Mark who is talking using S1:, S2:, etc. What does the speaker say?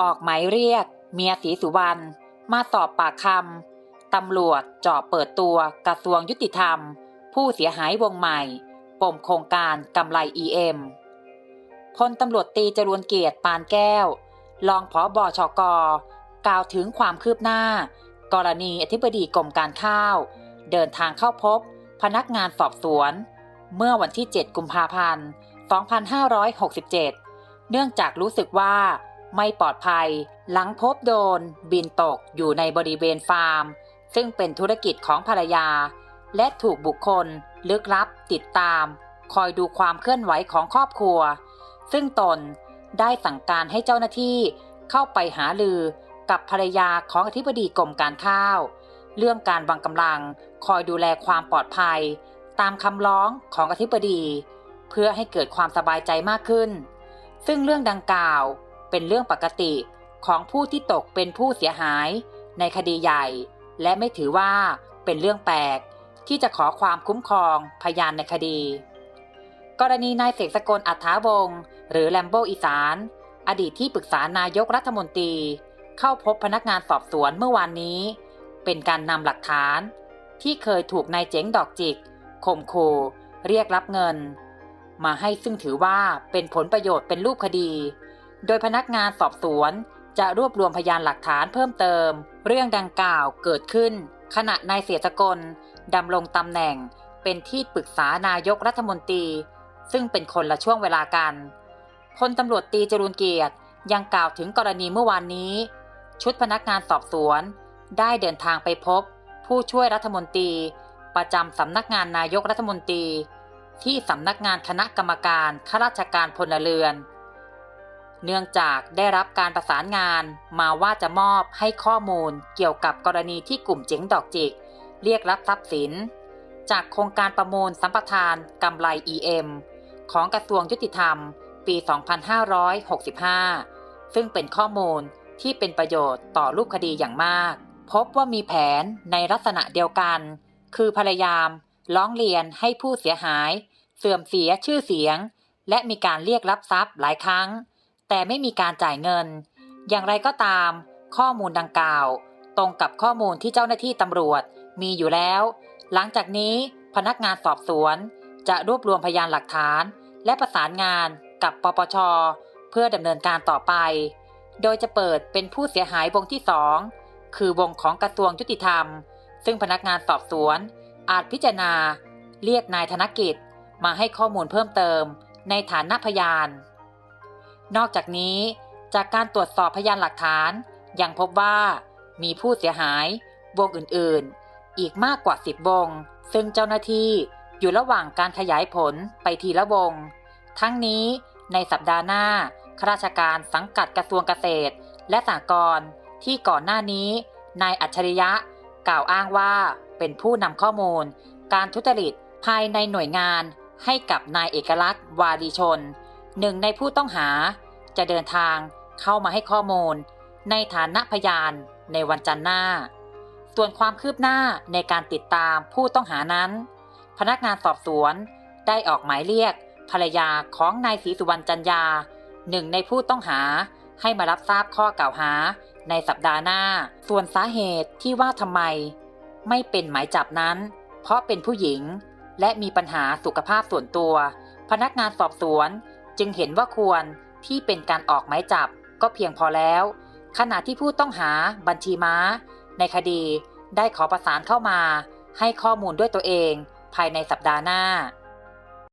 S1: ออกหมายเรียก เมียศรีสุวรรณมาสอบปากคำตำรวจเจาะเปิดตัวกระทรวงยุติธรรม ผู้เสียหายวงใหม่ปมโครงการกำไร EM พลตำรวจตีจรวนเกียรติปานแก้ว รองผอบอชกกล่าวถึงความคืบหน้า กรณีอธิบดีกรมการข้าว เดินทางเข้าพบ พนักงานสอบสวน เมื่อวันที่ 7 กุมภาพันธ์ 2567 เนื่องจากรู้สึกว่า ไม่ปลอดภัย หลังพบโดน บินตกอยู่ในบริเวณฟาร์ม ซึ่งเป็นธุรกิจของภรรยา และถูกบุคคล ลึกลับ ติดตาม คอยดูความเคลื่อนไหวของครอบครัว ซึ่งตนได้สั่งการให้เจ้าหน้าที่เข้าไปหาลือกับภรรยาของอธิบดีกรมการข้าว เรื่องการวางกำลังคอยดูแลความปลอดภัย ตามคำร้องของอธิบดี เพื่อให้เกิดความสบายใจมากขึ้น ซึ่งเรื่องดังกล่าว เป็นเรื่องปกติของผู้ที่ตกเป็นผู้เสียหาย ในคดีใหญ่ และไม่ถือว่าเป็นเรื่องแปลก ที่จะขอความคุ้มครองพยานในคดี กรณีนายเสกสกลอัฐาวงศ์หรือแลมโบอีสาน อดีตที่ปรึกษานายกรัฐมนตรี เข้าพบพนักงานสอบสวนเมื่อวานนี้ เป็นการนำหลักฐาน ที่เคยถูกนายเจ๋งดอกจิกข่มขู่เรียกรับเงิน มาให้ซึ่งถือว่าเป็นผลประโยชน์เป็นรูปคดี โดยพนักงานสอบสวน จะรวบรวมพยานหลักฐานเพิ่มเติม เรื่องดังกล่าวเกิดขึ้น ขณะนายเสียสกลดำรงตำแหน่ง เป็นที่ปรึกษานายกรัฐมนตรี ซึ่งเป็นคนละช่วงเวลากันพลตำรวจตีจรูนเกียรติยังกล่าวถึงกรณีเมื่อวานนี้ ชุดพนักงานสอบสวน ได้เดินทางไปพบ ผู้ช่วยรัฐมนตรี ประจำสำนักงานนายกรัฐมนตรี ที่สำนักงานคณะกรรมการข้าราชการพลเรือน เนื่องจากได้รับการประสานงานมาว่าจะมอบให้ข้อมูลเกี่ยวกับกรณีที่กลุ่มเจ๋งดอกจิก เรียกรับทรัพย์สิน จากโครงการประมูลสัมปทานกำไร EM ของกระทรวงยุติธรรม ปี 2565 ซึ่งเป็นข้อมูลที่เป็นประโยชน์ต่อรูปคดีอย่างมาก พบว่ามีแผนในลักษณะเดียวกัน คือพยายามร้องเรียนให้ผู้เสียหาย เสื่อมเสียชื่อเสียง และมีการเรียกรับทรัพย์หลายครั้ง แต่ไม่มีการจ่ายเงิน อย่างไรก็ตาม ข้อมูลดังกล่าว ตรงกับข้อมูลที่เจ้าหน้าที่ตำรวจมีอยู่แล้ว หลังจากนี้พนักงานสอบสวน จะรวบรวมพยานหลักฐาน และประสานงานกับปปช เพื่อดำเนินการต่อไป โดยจะเปิดเป็นผู้เสียหายวงที่สองคือวงของกระทรวงยุติธรรม ซึ่งพนักงานสอบสวน อาจพิจารณา เรียกนายธนกิจ มาให้ข้อมูลเพิ่มเติม ในฐานะพยาน นอกจากนี้จากการตรวจสอบพยานหลักฐานยังพบว่ามีผู้เสียหายวงอื่นๆ อีกมากกว่า 10 วง ซึ่งเจ้าหน้าที่อยู่ระหว่างการขยายผลไปทีละวง ทั้งนี้ในสัปดาห์หน้าข้าราชการสังกัดกระทรวงเกษตร และสหกรณ์ที่ก่อนหน้านี้ นายอัจฉริยะ กล่าวอ้างว่าเป็นผู้นำข้อมูล การทุจริตภายในหน่วยงานให้กับนายเอกลักษณ์วารีชน หนึ่งในผู้ต้องหาจะเดินทางเข้ามาให้ข้อมูล ในฐานะพยานในวันจันทร์หน้า ส่วนความคืบหน้าในการติดตามผู้ต้องหานั้น พนักงานสอบสวนได้ออกหมายเรียกภรรยาของนายศรีสุวรรณจันยาหนึ่งในผู้ต้องหาให้มารับทราบข้อกล่าวหาในสัปดาห์หน้า ส่วนสาเหตุที่ว่าทำไม ไม่เป็นหมายจับนั้น เพราะเป็นผู้หญิง และมีปัญหาสุขภาพส่วนตัว พนักงานสอบสวน จึงเห็นว่าควรที่เป็นการออกหมายจับก็เพียงพอแล้ว ขณะที่ผู้ต้องหาบัญชีม้า ในคดีได้ขอประสานเข้ามา ให้ข้อมูลด้วยตัวเอง ภายในสัปดาห์หน้า